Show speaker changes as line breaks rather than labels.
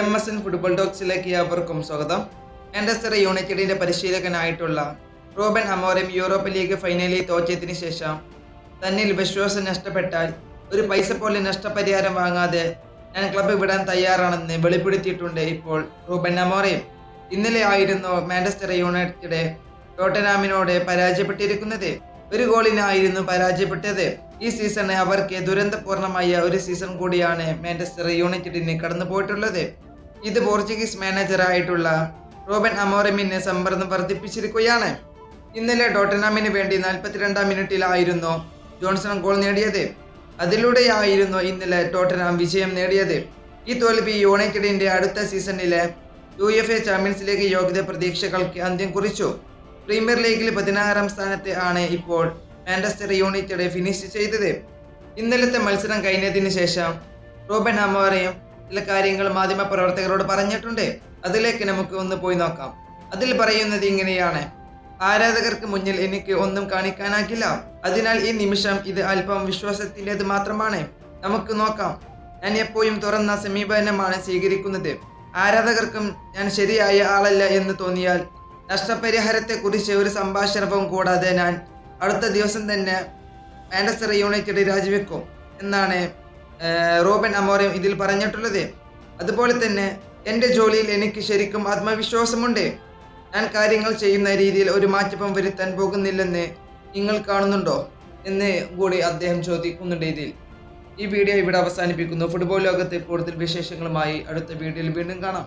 M S N football ടോക്സിലേക്ക് അവർക്കും സ്വാഗതം. മാഞ്ചസ്റ്റർ യുണൈറ്റഡിന്റെ പരിശീലകനായിട്ടുള്ള റോബൻ അമോരം യൂറോപ്പ് ലീഗ് ഫൈനലിൽ തോറ്റതിന് ശേഷം തന്നിൽ വിശ്വാസം നഷ്ടപ്പെട്ടാൽ ഒരു പൈസ പോലെ നഷ്ടപരിഹാരം വാങ്ങാതെ ഞാൻ ക്ലബ്ബ് വിടാൻ തയ്യാറാണെന്ന് വെളിപ്പെടുത്തിയിട്ടുണ്ട് ഇപ്പോൾ റൂബൻ അമോറയും. ഇന്നലെ ആയിരുന്നു മാഞ്ചസ്റ്റർ യുണൈറ്റഡ് ടോട്ടനാമിനോട് പരാജയപ്പെട്ടിരിക്കുന്നത്. ഒരു ഗോളിനായിരുന്നു പരാജയപ്പെട്ടത്. ഈ സീസണ് അവർക്ക് ദുരന്തപൂർണമായ ഒരു സീസൺ കൂടിയാണ് മാഞ്ചസ്റ്റർ യുണൈറ്റഡിന് കടന്നു പോയിട്ടുള്ളത് ഇത് പോർച്ചുഗീസ് മാനേജറായിട്ടുള്ള റോബൻ അമോറമിന് സമ്മർദ്ദം വർദ്ധിപ്പിച്ചിരിക്കുകയാണ്. ഇന്നലെ ടോട്ടനാമിന് വേണ്ടി നാൽപ്പത്തിരണ്ടാം മിനിറ്റിലായിരുന്നു ജോൺസൺ ഗോൾ നേടിയത്. അതിലൂടെയായിരുന്നു ഇന്നലെ ടോട്ടനാം വിജയം നേടിയത്. ഈ തോൽവി യുണൈറ്റഡിന്റെ അടുത്ത സീസണിലെ U F A champions league യോഗ്യത പ്രതീക്ഷകൾക്ക് അന്ത്യം കുറിച്ചു. പ്രീമിയർ ലീഗിൽ പതിനാറാം സ്ഥാനത്ത് ആണ് ഇപ്പോൾ മാഞ്ചസ്റ്റർ യുണൈറ്റഡ് ഫിനിഷ് ചെയ്തത്. ഇന്നലത്തെ മത്സരം കഴിഞ്ഞതിന് ശേഷം റോബൻ അമോറയും ചില കാര്യങ്ങൾ മാധ്യമ പ്രവർത്തകരോട് പറഞ്ഞിട്ടുണ്ട്. അതിലേക്ക് നമുക്ക് ഒന്ന് പോയി നോക്കാം. അതിൽ പറയുന്നത് ഇങ്ങനെയാണ്. ആരാധകർക്ക് മുന്നിൽ എനിക്ക് ഒന്നും കാണിക്കാനാകില്ല. അതിനാൽ ഈ നിമിഷം ഇത് അല്പം വിശ്വാസത്തിന്റെത് മാത്രമാണ്. നമുക്ക് നോക്കാം. ഞാൻ എപ്പോഴും തുറന്ന സമീപനമാണ് സ്വീകരിക്കുന്നത്. ആരാധകർക്കും ഞാൻ ശരിയായ ആളല്ല എന്ന് തോന്നിയാൽ നഷ്ടപരിഹാരത്തെക്കുറിച്ച് ഒരു സംഭാഷണവും കൂടാതെ ഞാൻ അടുത്ത ദിവസം തന്നെ മാഞ്ചസ്റ്റർ യുണൈറ്റഡ് രാജിവെക്കും എന്നാണ് റോബൻ അമോറിയം ഇതിൽ പറഞ്ഞിട്ടുള്ളത് അതുപോലെ തന്നെ എന്റെ ജോലിയിൽ എനിക്ക് ശരിക്കും ആത്മവിശ്വാസമുണ്ട്. ഞാൻ കാര്യങ്ങൾ ചെയ്യുന്ന രീതിയിൽ ഒരു മാറ്റവും വരുത്താൻ പോകുന്നില്ലെന്ന് നിങ്ങൾ കാണുന്നുണ്ടോ എന്ന് കൂടി അദ്ദേഹം ചോദിക്കുന്നുണ്ട് ഇതിൽ. ഈ വീഡിയോ ഇവിടെ അവസാനിപ്പിക്കുന്നു. ഫുട്ബോൾ ലോകത്തെ കൂടുതൽ വിശേഷങ്ങളുമായി അടുത്ത വീഡിയോയിൽ വീണ്ടും കാണാം.